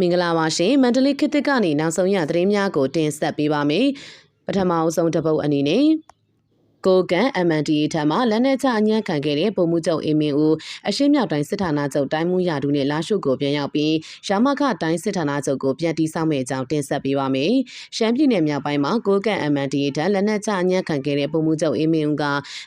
မင်္ဂလာပါရှင်မန္တလေးခေတ်သစ်ကနေနောက်ဆုံးရသတင်းများကိုတင်ဆက်ပေးပါမယ်ပထမအဆုံးတစ်ပုတ်အနေနဲ့ ကိုကန် MNDA ထံမှလက်နက်ချအညံ့ခံခဲ့တဲ့ပုံမှုချုပ်အင်းမင်းဦးအရှင်းမြောက်တိုင်းစစ်ဌာနချုပ်တိုင်းမှုရာထူးနဲ့လာရှုကိုပြန်ရောက်ပြီးရမခတိုင်းစစ်ဌာနချုပ်ကိုပြန်တီးဆောက်မဲ့အကြောင်းတင်ဆက်ပေးပါမယ်။ရှမ်းပြည်နယ်မြောက်ပိုင်းမှာကိုကန် MNDA ထံလက်နက်ချအညံ့ခံခဲ့တဲ့ပုံမှုချုပ်အင်းမင်းဦးက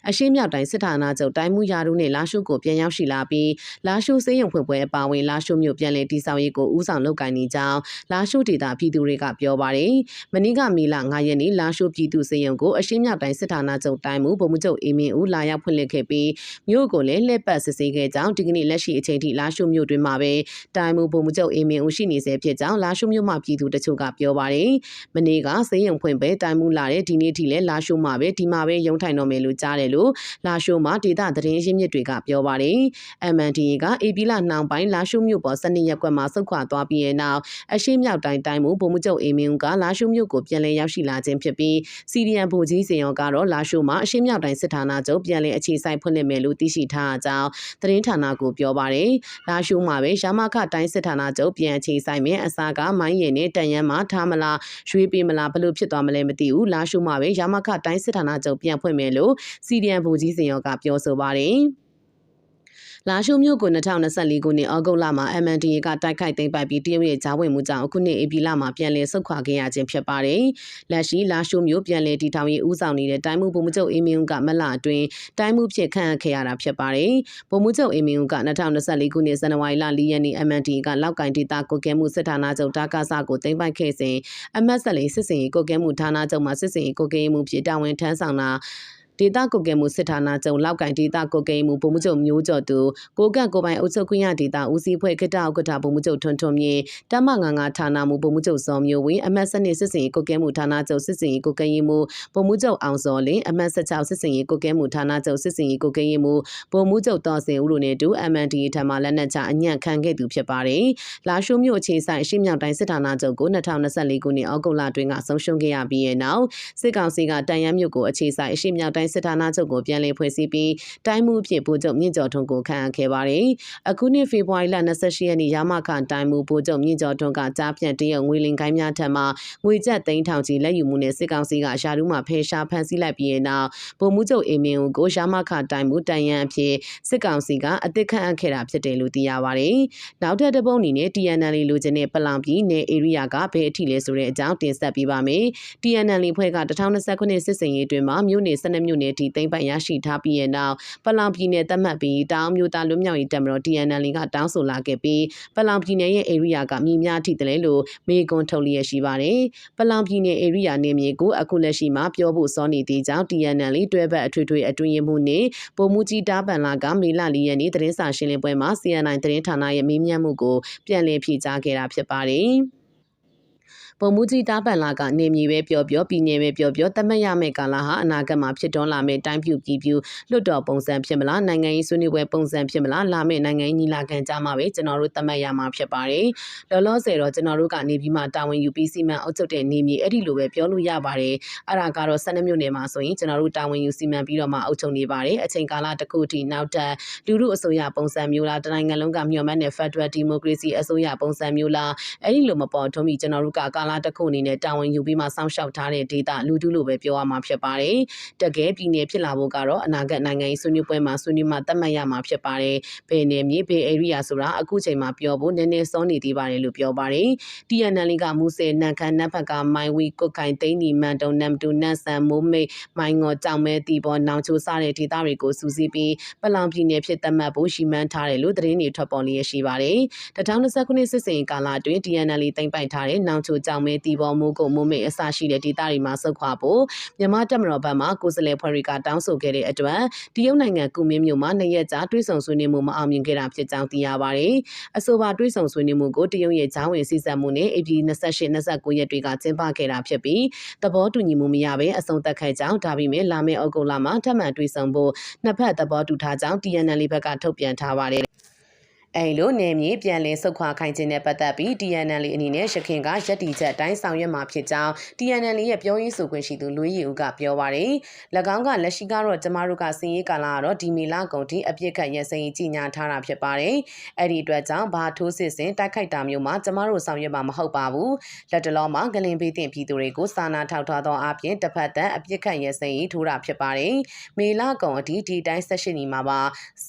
အရှင်းမြောက်တိုင်းစစ်ဌာနချုပ်တိုင်းမှုရာထူးနဲ့လာရှုကိုပြန်ရောက်ရှိလာပြီးလာရှုစေယုံဖွင့်ပွဲအပါအဝင်လာရှုမြို့ပြန်လည်တီးဆောက်ရေးကိုဦးဆောင်လုပ်ကိုင်နေကြောင်းလာရှုဒေတာပြည်သူတွေကပြောပါတယ်။မနေ့ကမေလ9ရက်နေ့လာရှုပြည်သူစေယုံကိုအရှင်းမြောက်တိုင်းစစ်ဌာနချုပ်တိုင်းမှုပုံမှုချုပ်အေးမင်းဦးလာရောက်ဖွင့်လှစ်ခဲ့ပြီးမြို့ကိုလည်းလှည့်ပတ်စစ်ဆေးခဲ့ကြောင်းဒီကနေ့လက်ရှိအချိန်ထိလာရှုမြို့တွင်မှာပဲတိုင်းမှုပုံမှုချုပ်အေးမင်းဦးရှိနေဆဲဖြစ်ကြောင်းလာရှုမြို့မှာပြည်သူတချို့ကပြောပါတယ်။မနေ့ကစေယုံဖွင့်ပဲတိုင်းမှုလာတဲ့ဒီနေ့ထိလည်းလာရှုမှာပဲဒီမှာပဲရုံထိုင်တော်မယ်လို့ကြားတယ်လို့လာရှုမှာဒေတာသတင်းရင်းမြစ်တွေကပြောပါတယ်။ MNDA ကအေပီလာနှောင်ပိုင်းလာရှုမြို့ပေါ်စနေရက်ကွက်မှာဆုတ်ခွာသွားပြီးတဲ့နောက်အရှိမြောက်တိုင်းတိုင်းမှုပုံမှုချုပ်အေးမင်းဦးကလာရှုမြို့ကိုပြန်လည်ရောက်ရှိလာခြင်းဖြစ်ပြီးစီရီယံဗိုလ်ကြီးစင်ရောကတော့လာရှုမှာအရှိမြောက်တိုင်းစစ်ဌာနချုပ်ပြန်လည်အခြေစိုက်ဖွင့်လှစ်မယ်လို့သိရှိထားကြောင်းသတင်းဌာနကိုပြောပါတယ်။လာရှုမှာပဲရမခတိုင်းစစ်ဌာနချုပ်ပြန်အခြေစိုက်မယ်အစားကမိုင်းရင်နဲ့တန်ရန်မှာထားမလားရွှေပေးမလားဘလို့ဖြစ်သွားမလဲမသိဘူးလာရှုမှာပဲရမခတိုင်းစစ်ဌာနချုပ်ပြန်ဖွင့်မယ်လို့စီရီယံဗိုလ်ကြီးစင်ရောကပြောဆိုပါတယ်။ လာရှုမြို့ကို2024ခုနှစ်ဩဂုတ်လမှာ MNDA ကတိုက်ခိုက်သိမ်းပိုက်ပြီးတရုတ်ရဲ့ဂျာဝင်မှုကြောင့်အခုနှစ်ဧပြီလမှာပြန်လည်ဆုတ်ခွာခဲ့ရခြင်းဖြစ်ပါတယ်။လက်ရှိလာရှုမြို့ပြန်လည်တည်ထောင်ရေးဦးဆောင်နေတဲ့တိုင်းမှုဗိုလ်မှူးချုပ်အေးမင်းဦးကမလအတွင်းတိုင်းမှုဖြစ်ခန့်အပ်ခဲ့ရတာဖြစ်ပါတယ်။ဗိုလ်မှူးချုပ်အေးမင်းဦးက2024ခုနှစ်ဇန်နဝါရီလ4ရက်နေ့ MNDA ကလောက်ကင်ဒေတာကိုကဲမှုစစ်ဌာနချုပ်တာကာဆာကိုသိမ်းပိုက်ခဲ့စဉ်အမတ်ဆက်လေးစစ်စင်ရေးကိုကဲမှုဌာနချုပ်မှာစစ်စင်ရေးကိုကဲမှုဖြစ်တာဝန်ထမ်းဆောင်တာ ဒေတာကုတ်ကဲမှုစစ်ဌာနချုပ်လောက်ကင်ဒေတာကုတ်ကဲမှုဗိုလ်မှူးချုပ်မျိုးကျော်သူကိုကန့်ကိုပိုင်အုပ်ချုပ်ခွင့်ရဒေတာဦးစီးဖွဲ့ခိတဥက္ကဋ္ဌဗိုလ်မှူးချုပ်ထွန်းထွန်းမြေတမငါငါဌာနမှုဗိုလ်မှူးချုပ်စောမျိုးဝင်းအမတ်စနစ်စစ်စင်ရေးကုတ်ကဲမှုဌာနချုပ်စစ်စင်ရေးကုတ်ကဲရေးမှုဗိုလ်မှူးချုပ်အောင်စောလင်းအမတ်16စစ်စင်ရေးကုတ်ကဲမှုဌာနချုပ်စစ်စင်ရေးကုတ်ကဲရေးမှုဗိုလ်မှူးချုပ်တော်စင်ဦးတို့နဲ့တူ MND ထံမှလက်နက်ချအညံ့ခံခဲ့သူဖြစ်ပါတယ်။လာရှိုးမြို့အခြေဆိုင်ရှေ့မြောက်တိုင်းစစ်ဌာနချုပ်ကို2024ခုနှစ်ဩဂုတ်လတွင်ကဆုံးရှုံးခဲ့ရပြီးတဲ့နောက်စစ်ကောင်စီကတန်ရမ်းမြို့ကိုအခြေဆိုင်ရှေ့မြောက်တိုင်းစစ်ဌာနချုပ်ကိုပြန်လည်ဖွဲ့စည်းပြီးတိုင်းမှုအဖြစ်ဗိုလ်ချုပ်မြင့်ကျော်ထွန်းကိုခန့်အပ်ခဲ့ပါတယ်။အခုနှစ်ဖေဖော်ဝါရီလ28ရက်နေ့ရမခတိုင်းမှုဗိုလ်ချုပ်မြင့်ကျော်ထွန်းကကြားဖြန့်တရုတ်ငွေလင်ကိုင်းများထံမှငွေကျပ်သိန်းထောင်ချီလက်ယူမှုနဲ့စစ်ကောင်စီကရှာတူးမှဖယ်ရှားဖမ်းဆီးလိုက်ပြီးတဲ့နောက်ဗိုလ်မှူးချုပ်အေမင်းဦးကိုရမခတိုင်းမှုတန်ရန်အဖြစ်စစ်ကောင်စီကအသစ်ခန့်အပ်ခဲ့တာဖြစ်တယ်လို့သိရပါတယ်။နောက်ထပ်တစ်ပုတ်အနေနဲ့ TNL လိုချင်တဲ့ပလောင်ပြည်နယ် area ကဘယ်အထိလဲဆိုတဲ့အကြောင်းတင်ဆက်ပေးပါမယ်။ TNL ဖွဲ့က2020ခုနှစ်စစ်စင်ရေးတွင်မှာမြို့နယ်12မြို့နယ်ထိသိမ်းပိုက်ရရှိထားပြီးတဲ့နောက်ပလောင်ပြည်နယ်သတ်မှတ်ပြီးတောင်မျိုးသားလွတ်မြောက်ရေးတပ်မတော် TNL ကတောင်းဆိုလာခဲ့ပြီးပလောင်ပြည်နယ်ရဲ့ area ကမြေများထိတယ်လို့မေကွန်ထုတ်လျက်ရှိပါတယ်။ပလောင်ပြည်နယ် area နေမြေကိုအခုလက်ရှိမှာပြောဖို့စောနေသေးကြောင်း TNL တွဲဘက်အထွေထွေအတွင်းမှုနဲ့ပုံမှုကြီးတားပန်လာကမေလ၄ရက်နေ့သတင်းစာရှင်းလင်းပွဲမှာ CNI သတင်းဌာနရဲ့မေးမြန်းမှုကိုပြန်လည်ဖြေကြားခဲ့တာဖြစ်ပါတယ်။ ပုံမှုကြီးတားပန်လာကနေမြေပဲပြောပြောပြည်နယ်ပဲပြောပြောတတ်မှတ်ရမယ့်ကာလဟာအနာဂတ်မှာဖြစ်တွန်းလာမယ့်တိုင်းပြူပြည်ပြူလွတ်တော်ပုံစံဖြစ်မလားနိုင်ငံရေးဆွေးနွေးပွဲပုံစံဖြစ်မလားလာမယ့်နိုင်ငံရေးညီလာခံကြမှာပဲကျွန်တော်တို့တတ်မှတ်ရမှာဖြစ်ပါတယ်လောလောဆယ်တော့ကျွန်တော်တို့ကနေပြီးမှတာဝန်ယူပြီးစီမံအုပ်ချုပ်တဲ့နေမြေအဲ့ဒီလိုပဲပြောလို့ရပါတယ်အဲ့ဒါကတော့12မြို့နယ်မှာဆိုရင်ကျွန်တော်တို့တာဝန်ယူစီမံပြီးတော့မှအုပ်ချုပ်နေပါတယ်အချိန်ကာလတစ်ခုထိနောက်ထပ်လူမှုအစိုးရပုံစံမျိုးလားတနိုင်ငံလုံးကမျှော်မှန်းတဲ့ Federal Democracy အစိုးရပုံစံမျိုးလားအဲ့ဒီလိုမပေါ်ထွန်းပြီးကျွန်တော်တို့ကကာလတစ်ခုအနေနဲ့တာဝန်ယူပြီးမှစောင့်ရှောက်ထားတဲ့ဒေတာလူထုလို့ပဲပြောရမှာဖြစ်ပါတယ်။တကယ်ပြည်နယ်ဖြစ်လာဖို့ကတော့အနာဂတ်နိုင်ငံရေးဆွေးနွေးပွဲမှာဆွေးနွေးမှသတ်မှတ်ရမှာဖြစ်ပါတယ်။ဘယ်နယ်မြေဘယ် area ဆိုတာအခုချိန်မှာပြောဖို့နည်းနည်းစောနေသေးပါတယ်လို့ပြောပါတယ်။ TNL ကမူဆယ်နန်ခမ်းနတ်ဖက်ကမိုင်ဝီကုတ်ခိုင်သိန်းဒီမန်တုံနမ်တူနတ်ဆန်မိုးမိတ်မိုင်ငေါ်ကြောင်မဲတီပေါ်နောင်ချိုစတဲ့ဒေသတွေကိုစူးစီးပြီးပလောင်ပြည်နယ်ဖြစ်သတ်မှတ်ဖို့ရှိမှန်းထားတယ်လို့သတင်းတွေထွက်ပေါ်လျက်ရှိပါတယ်။2020ခုနှစ်စစ်စင်ကာလအတွင်း TNL သိမ်းပိုက်ထားတဲ့နောင်ချိုကြောင်မဲတီပေါ်မိုးကုတ်မိုးမိတ်အစရှိတဲ့ဒေသတွေမှာဆုတ်ခွာဖို့မြန်မာတပ်မတော်ဘက်မှကိုယ်စားလှယ်ဖွဲ့တွေကတောင်းဆိုခဲ့တဲ့အတွက်တရုတ်နိုင်ငံကုမင်းမြို့မှာနှစ်ရက်ကြာတွဲဆောင်ဆွေးနွေးမှုမအောင်မြင်ခဲ့တာဖြစ်ကြောင်းသိရပါတယ်။အဆိုပါတွဲဆောင်ဆွေးနွေးမှုကိုတရုတ်ရဲ့ဂျားဝင်စီစံမှုနဲ့ AP 28 29ရက်တွေကကျင်းပခဲ့တာဖြစ်ပြီးသဘောတူညီမှုမရဘဲအဆုံးသတ်ခဲ့ကြောင်းဒါပေမဲ့လာမယ့်ဩဂုတ်လမှာထပ်မံတွဲဆောင်ဖို့နှစ်ဖက်သဘောတူထားကြောင်း TNL ဘက်ကထုတ်ပြန်ထားပါတယ် အဲလိုနေမြေပြန်လည်ဆုတ်ခွာခိုင်းခြင်းနဲ့ပတ်သက်ပြီး TNL အနေနဲ့ရခင်ကရက်တီချက်အတိုင်းဆောင်ရွက်မှာဖြစ်ကြောင်း TNL ရဲ့ပြောရေးဆိုခွင့်ရှိသူလူကြီးဦးကပြောပါရယ်၎င်းကလက်ရှိကတော့ကျမတို့ကစည်ရေးကာလကတော့ဒီမီလာကုန်ထိအပြစ်ခတ်ရစင်ကြီးညာထားတာဖြစ်ပါတယ်အဲ့ဒီအတွက်ကြောင့်ဘာထိုးစစ်စင်တိုက်ခိုက်တာမျိုးမှာကျမတို့ဆောင်ရွက်မှာမဟုတ်ပါဘူးလက်တလုံးမှာဂလင်ပေးတင်ပြည်သူတွေကိုစာနာထောက်ထားသောအပြင်တစ်ဖက်တန်အပြစ်ခတ်ရစင်ကြီးထိုးတာဖြစ်ပါတယ်မေလာကုန်အထိဒီတိုင်းဆက်ရှိနေမှာပါ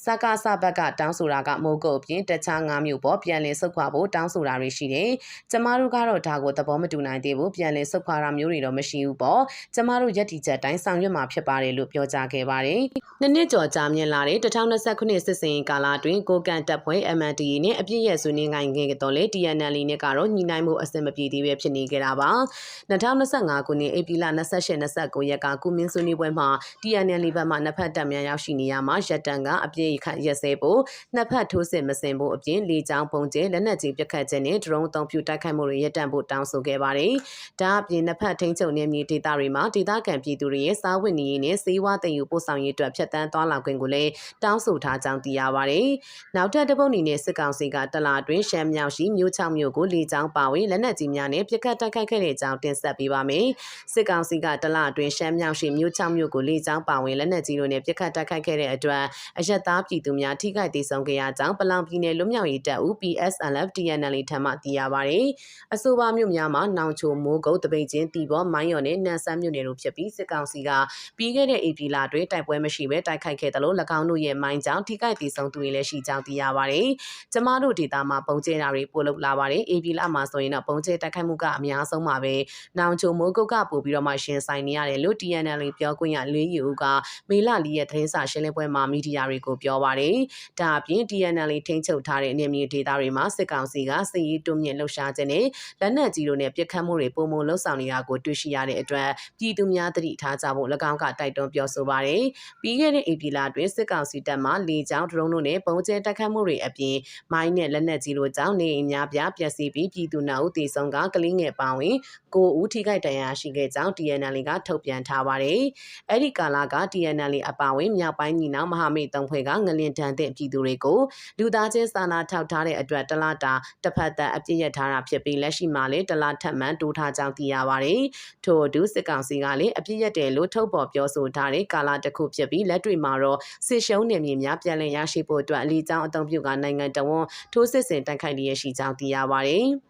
စကားစဘက်ကတောင်းဆိုတာကမိုးကုတ်ပြင်တခြား၅မျိုးပေါ်ပြန်လည်ဆုတ်ခွာဖို့တောင်းဆိုတာတွေရှိတယ်။ကျမတို့ကတော့ဒါကိုသဘောမတူနိုင်သေးဘူးပြန်လည်ဆုတ်ခွာတာမျိုးတွေတော့မရှိဘူးပေါ့။ကျမတို့ရက်တီချက်တိုင်းဆောင်ရွက်မှာဖြစ်ပါတယ်လို့ပြောကြားခဲ့ပါတယ်။နှစ်နှစ်ကျော်ကြာမြင့်လာတဲ့2029စစ်စင်ကာလအတွင်းကိုကန်တပ်ဖွဲ့ MNDA နဲ့အပြည့်ရဲ့ဆွေးနွေးငိုင်းခဲ့တော့လေ TNL နဲ့ကတော့ညီနိုင်မှုအဆင်မပြေသေးပဲဖြစ်နေကြတာပါ။2025ခုနှစ်ဧပြီလ28-29ရက်ကကုမင်းဆွေးနွေးပွဲမှာ TNL ဘက်မှနှစ်ဖက်တပ်များရောက်ရှိနေရမှာရက်တန်ကအပြည့်ခန့်ရက်စဲဖို့နှစ်ဖက်ထိုးစစ်မစင်ဖို့အပြင်လေကြောင်းပုံကျဲလက်နက်ကြီးပစ်ခတ်ခြင်းနဲ့ဒရုန်းအသုံးပြုတိုက်ခိုက်မှုတွေရပ်တန့်ဖို့တောင်းဆိုခဲ့ပါတယ်။ဒါအပြင်နှစ်ဖက်ထိန်းချုပ်နေမြေဒေသတွေမှာဒေသခံပြည်သူတွေရဲ့စားဝတ်နေရေးနဲ့စေဝါတင်ယူပို့ဆောင်ရေးအတွက်ဖြတ်တန်းသွားလာခွင့်ကိုလည်းတောင်းဆိုထားကြောင်းသိရပါတယ်။နောက်ထပ်တပုတ်အနေနဲ့စစ်ကောင်စီကတလာတွင်ရှမ်းမြောက်ရှိမြို့ချောင်းမြို့ကိုလေကြောင်းပါဝင်လက်နက်ကြီးများနဲ့ပစ်ခတ်တိုက်ခိုက်ခဲ့တဲ့အကြောင်းတင်ဆက်ပေးပါမယ်။စစ်ကောင်စီကတလာတွင်ရှမ်းမြောက်ရှိမြို့ချောင်းမြို့ကိုလေကြောင်းပါဝင်လက်နက်ကြီးတို့နဲ့ပစ်ခတ်တိုက်ခိုက်ခဲ့တဲ့အတွက်အရက်သားပြည်သူများထိခိုက်ဒေဆုံးခဲ့ရကြောင်းပလောင်ပြည်နယ်လွတ်မြောက်ရေးတပ်ဦး PSLF TNL ထံမှသိရပါဗျ။အဆိုပါမြို့များမှာနောင်ချိုမိုးကုတ်တပိတ်ချင်းတီဘောမိုင်းရော်နဲ့နန်ဆန်းမြို့နယ်တို့ဖြစ်ပြီးစစ်ကောင်စီကပြီးခဲ့တဲ့ AP လတွင်တိုက်ပွဲမရှိဘဲတိုက်ခိုက်ခဲ့တယ်လို့၎င်းတို့ရဲ့မိုင်းကြောင့်ထိခိုက်ဒေဆုံးသူတွေလည်းရှိကြောင်းသိရပါဗျ။ကျမတို့ဒေတာမှာပုံကျဲတာတွေပို့လုပ်လာပါတယ် AP လမှာဆိုရင်တော့ပုံကျဲတိုက်ခိုက်မှုကအများဆုံးပါပဲ။နောင်ချိုမိုးကုတ်ကပို့ပြီးတော့မှရှင်ဆိုင်နေရတယ်လို့ TNL ပြောခွင့်ရလေးယူကမေလလီရဲ့သတင်းစာရှင်းလင်းပွဲမှာမီဒီယာတွေကိုပြောပါတယ်။ဒါအပြင် TNL ထိန်းချုပ်ထားတဲ့နေမြေဒေသတွေမှာစစ်ကောင်စီကစစ်ရေးတွမြင့်လှုပ်ရှားခြင်းနဲ့လက်နက်ကြီးတို့နဲ့ပြစ်ခတ်မှုတွေပုံမလှုပ်ဆောင်နေတာကိုတွေ့ရှိရတဲ့အတွက်ပြည်သူများသတိထားကြဖို့၎င်းကတိုက်တွန်းပြောဆိုပါတယ်။ပြီးခဲ့တဲ့ဧပြီလတွင်စစ်ကောင်စီတပ်မှလေကြောင်းဒရုန်းတို့နဲ့ပုံကျဲတိုက်ခတ်မှုတွေအပြင်မိုင်းနဲ့လက်နက်ကြီးတို့ကြောင့်နေအိမ်များပြပျက်စီးပြီးပြည်သူနာဦးတည်ဆုံးကကလေးငယ်ပါဝင်ကိုဦးထိခိုက်ဒဏ်ရာရှိခဲ့ကြောင်း TNL ကထုတ်ပြန်ထားပါတယ်။အဲ့ဒီကာလက TNL အပါဝင်မြောက်ပိုင်းညီနောင်မဟာမိတ်သုံးဖွဲ့ကငလင်တန်တဲ့ပြည်သူတွေကိုလူသားချင်းစာနာထောက်ထားတဲ့အတွက်တလတာတစ်ဖက်သက်အပြစ်ရထားတာဖြစ်ပြီးလက်ရှိမှာလည်းတလထပ်မံတိုးထားကြောင်းသိရပါတယ်။ထို့အတူစစ်ကောင်စီကလည်းအပြစ်ရတယ်လို့ထုတ်ပေါ်ပြောဆိုထားတဲ့ကာလတစ်ခုဖြစ်ပြီးလက်တွေ့မှာတော့စစ်ရှုံးနေမြေများပြန်လည်ရရှိဖို့အတွက်အလီကြောင်းအုံပြုကနိုင်ငံတော်ဝန်ထိုးစစ်ဆင်တိုက်ခိုက်လျက်ရှိကြောင်းသိရပါတယ်။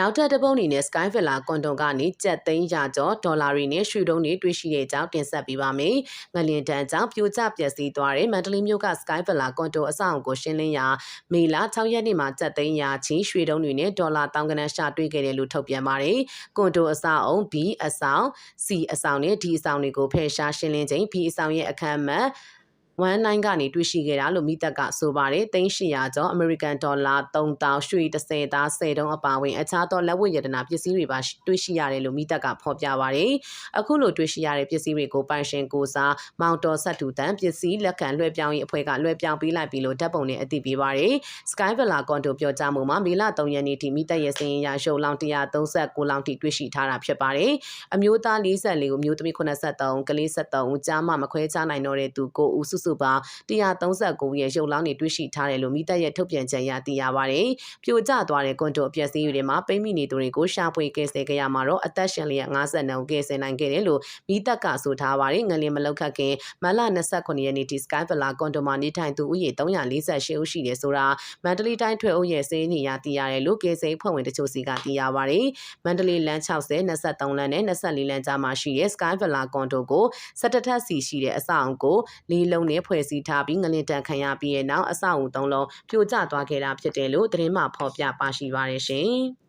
နောက်ထပ်တစ်ပုတ်အနေနဲ့ Sky Villa ကွန်တုံကနေကြက်သိန်းရာကျော်ဒေါ်လာတွေနဲ့ရွှေတုံးတွေတွေ့ရှိတဲ့အကြောင်းတင်ဆက်ပေးပါမယ်။ငလင်တန်ကြောင့်ပြိုကျပျက်စီးသွားတဲ့မန္တလေးမြို့က Sky Villa ကွန်တုံအဆောက်အုံကိုရှင်းလင်းရာမေလ6ရက်နေ့မှာကြက်သိန်းရာချီရွှေတုံးတွေနဲ့ဒေါ်လာတောင်ကနန်းရှာတွေ့ခဲ့တယ်လို့ထုတ်ပြန်ပါတယ်။ကွန်တုံအဆောက်အုံ B အဆောင် C အဆောင်နဲ့ D အဆောင်တွေကိုဖယ်ရှားရှင်းလင်းချိန် B အဆောင်ရဲ့အခမ်းအမှတ် 19ကနေတွေ့ရှိခဲ့တာလို့မိသက်ကဆိုပါတယ်။3800ကျော် American Dollar 3000ရွှေ30သား10တုံးအပါအဝင်အခြားသောလက်ဝတ်ရတနာပစ္စည်းတွေပါတွေ့ရှိရတယ်လို့မိသက်ကဖော်ပြပါတယ်။အခုလိုတွေ့ရှိရတဲ့ပစ္စည်းတွေကိုပိုင်ရှင်ကိုစားမောင်တော်ဆက်တူတန်ပစ္စည်းလက်ခံလွှဲပြောင်းရေးအဖွဲ့ကလွှဲပြောင်းပေးလိုက်ပြီလို့ဓာတ်ပုံနဲ့အသိပေးပါတယ်။ Sky Villa ကွန်တိုပြောကြားမှုမှာမေလ3ရက်နေ့ထိမိသက်ရဲ့စင်ရင်ရရှုံလောင်139လောင်ထိတွေ့ရှိထားတာဖြစ်ပါတယ်။အမျိုးသား44ဦးမျိုးသမီး83ကလေး73ဦးကြားမှမခွဲခြားနိုင်တော့တဲ့သူ9ဦးစုစုပေါင်း139ရဲ့ရုပ်လောင်းတွေတွေ့ရှိထားတယ်လို့မိသက်ရဲ့ထုတ်ပြန်ချက်အရသိရပါတယ်။ပြိုကျသွားတဲ့ကွန်တိုအပျက်စီးတွေမှာပိတ်မိနေသူတွေကိုရှာဖွေကယ်ဆယ်ခဲ့ရမှာတော့အသက်ရှင်လျက်52ဦးကယ်ဆယ်နိုင်ခဲ့တယ်လို့မိသက်ကဆိုထားပါတယ်။ငလင်မလောက်ခတ်ခင်မလ29ရက်နေ့ထိ Sky Villa ကွန်တိုမှာနေထိုင်သူဦးရေ348ဦးရှိတယ်ဆိုတာမန္တလေးတိုင်းထွေအုပ်ရဲ့စည်းနေရသိရတယ်လို့ကယ်ဆယ်ဖွဲ့ဝင်တချို့စီကသိရပါတယ်။မန္တလေးလမ်း60 23လမ်းနဲ့24လမ်းကြားမှာရှိတဲ့ Sky Villa ကွန်တိုကို17ထပ်စီရှိတဲ့အဆောက်အုံကိုလေးလုံးနဲ့ဖွဲ့စည်းထားပြီးငလင်တန်ခံရပြီးတဲ့နောက်အဆောက်အဦသုံးလုံးပြိုကျသွားခဲ့တာဖြစ်တယ်လို့သတင်းမှဖော်ပြပါရှိပါတယ်ရှင်။